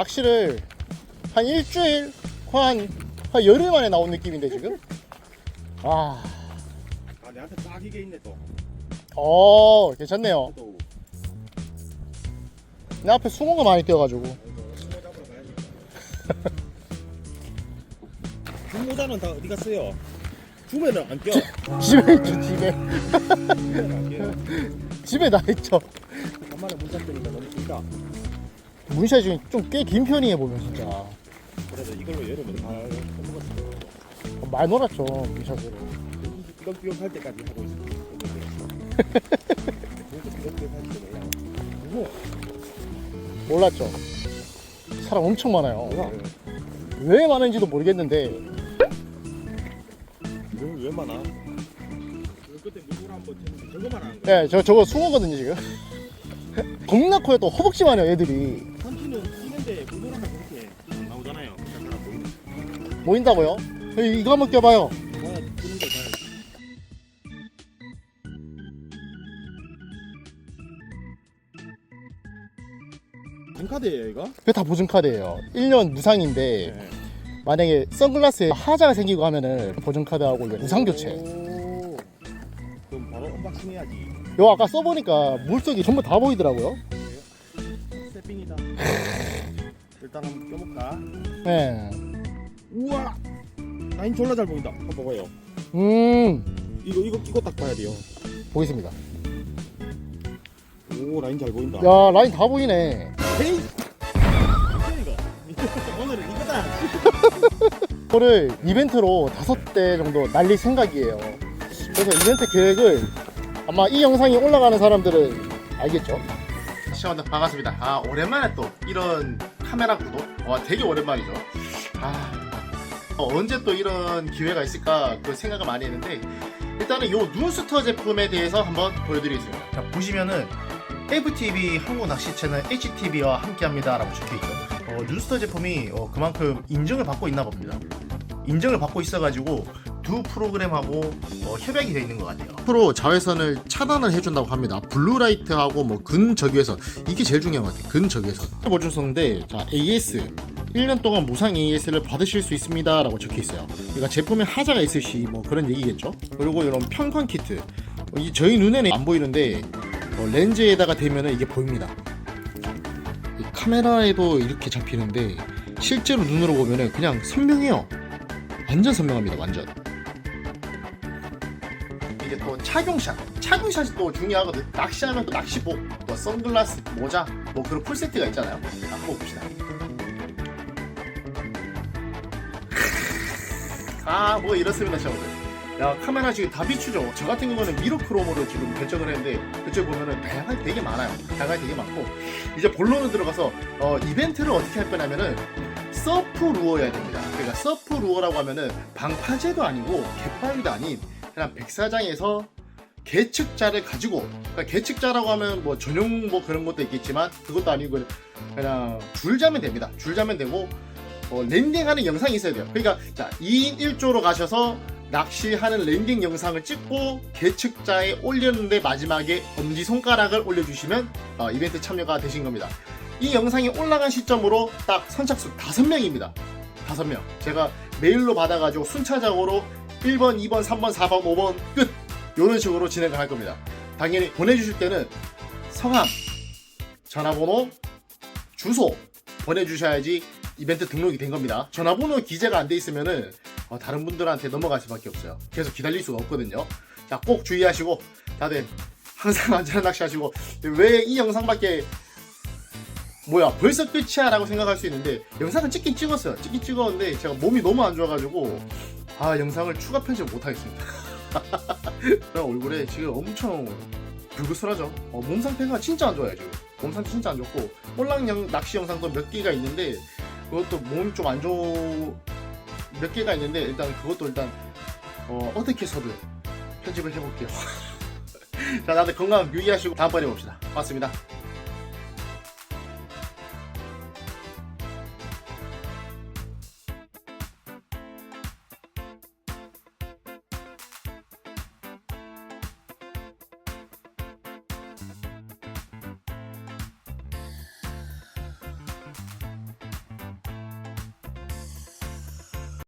낚시를 한 일주일, 한, 한 열흘 만에 나온 느낌인데 지금? 아, 아 내한테 딱 이게 있네 또. 어, 괜찮네요. 또 내 앞에 숭어가 많이 뛰어가지고. 잡으러 가야지. 중모자는 다 어디 갔어요? 줌에는 안 껴. 집에 있죠, 집에. 안. 집에 나 있죠. 간만에 문자 뜨니까 너무 길다. 문샷이 좀 꽤 긴 편이에요, 보면 진짜. 그래도 이걸로 여름에 다 먹었어. 많이 놀았죠, 문샷으로. 이건 삐걱 할 때까지 하고 있어. 삐걱삐걱 할 때 몰라. 무거워. 몰랐죠. 사람 엄청 많아요. 몰라. 왜 많은지도 모르겠는데, 왜, 왜 많아? 그때 물을 한번 쳤는데 저거만 하는 네, 저, 저거 숭어거든요, 지금. 겁나 커요, 또 허벅지 많아요, 애들이. 이- 이거 한번 껴봐요. 빈카드예요 이거? 그게 다 보증카드예요. 1년 무상인데, 만약에 선글라스에 하자가 생기고 하면은 보증카드하고 이거 무상 교체. 오, 그럼 바로 언박싱 해야지. 요 아까 써보니까 물속이 전부 다 보이더라고요. 세핑이다. 일단 한번 껴볼까? 네. 우와, 라인 졸라 잘 보인다. 한번 봐봐요. 음, 이거 이거 이거 딱 봐야 돼요. 보겠습니다. 오, 라인 잘 보인다. 야, 라인 다 보이네. 헤이. 이거 오늘은 이거다. 이거를 이벤트로 다섯 대 정도 날릴 생각이에요. 그래서 이벤트 계획을 아마 이 영상이 올라가는 사람들은 알겠죠? 시청자들 반갑습니다. 아 오랜만에 또 이런 카메라 구독 와 되게 오랜만이죠. 아 어, 언제 또 이런 기회가 있을까 그 생각을 많이 했는데 일단은 요 눈스터 제품에 대해서 한번 보여드리겠습니다. 자 보시면은 FTV 한국 낚시 채널 HTV와 함께합니다라고 적혀 있죠. 어, 눈스터 제품이 어, 그만큼 인정을 받고 있나 봅니다. 인정을 받고 있어가지고 두 프로그램하고 어, 협약이 되어 있는 것 같아요. 프로 자외선을 차단을 해준다고 합니다. 블루라이트하고 뭐 근적외선 이게 제일 중요한 것 같아요. 근적외선. 보증서인데 자 AS 1년 동안 무상 AS를 받으실 수 있습니다 라고 적혀 있어요. 그러니까 제품에 하자가 있을 시 뭐 그런 얘기겠죠. 그리고 이런 평판 키트. 어, 이 저희 눈에는 안 보이는데 어, 렌즈에다가 대면은 이게 보입니다. 이 카메라에도 이렇게 잡히는데 실제로 눈으로 보면은 그냥 선명해요. 완전 선명합니다. 완전. 이게 또 착용샷. 착용샷이 또 중요하거든. 낚시하면 또 낚시복, 또 선글라스, 모자, 뭐 그런 풀 세트가 있잖아요. 한번 봅시다. 아, 뭐 이렇습니다, 시청자들. 야, 카메라 지금 다 비추죠. 저 같은 경우는 미러크롬으로 지금 결정을 했는데 그쪽 보면은 다양하게 되게 많아요. 다양하게 되게 많고 이제 본론으로 들어가서 어, 이벤트를 어떻게 할 거냐면은 서프 루어여야 됩니다. 그러니까 서프 루어라고 하면은 방파제도 아니고 갯바위도 아닌 그냥 백사장에서 계측자를 가지고 그러니까 계측자라고 하면 뭐 전용 뭐 그런 것도 있겠지만 그것도 아니고 그냥 줄 자면 됩니다. 줄 자면 되고 어, 랜딩하는 영상이 있어야 돼요. 그러니까 자 2인 1조로 가셔서 낚시하는 랜딩 영상을 찍고 계측자에 올렸는데 마지막에 엄지 손가락을 올려주시면 어, 이벤트 참여가 되신 겁니다. 이 영상이 올라간 시점으로 딱 선착순 5명입니다. 5명. 제가 메일로 받아가지고 순차적으로 1번, 2번, 3번, 4번, 5번 끝! 이런 식으로 진행을 할 겁니다. 당연히 보내주실 때는 성함, 전화번호, 주소 보내주셔야지 이벤트 등록이 된 겁니다. 전화번호 기재가 안 돼 있으면은 어, 다른 분들한테 넘어갈 수밖에 없어요. 계속 기다릴 수가 없거든요. 자, 꼭 주의하시고 다들 항상 안전한 낚시 하시고 왜 이 영상밖에 뭐야 벌써 끝이야 라고 생각할 수 있는데 영상은 찍긴 찍었어요 찍긴 찍었는데 제가 몸이 너무 안 좋아가지고 아 영상을 추가 편집 못하겠습니다 얼굴에 지금 엄청 불그스하죠 어, 몸 상태가 진짜 안 좋아요 지금 몸 상태 진짜 안 좋고 홀랑 영, 낚시 영상도 몇 개가 있는데 그것도 몸이 좀 안 좋... 몇 개가 있는데 일단 그것도 일단 어, 어떻게 해서든 편집을 해볼게요. 자 다들 건강 유의하시고 다음번에 봅시다. 고맙습니다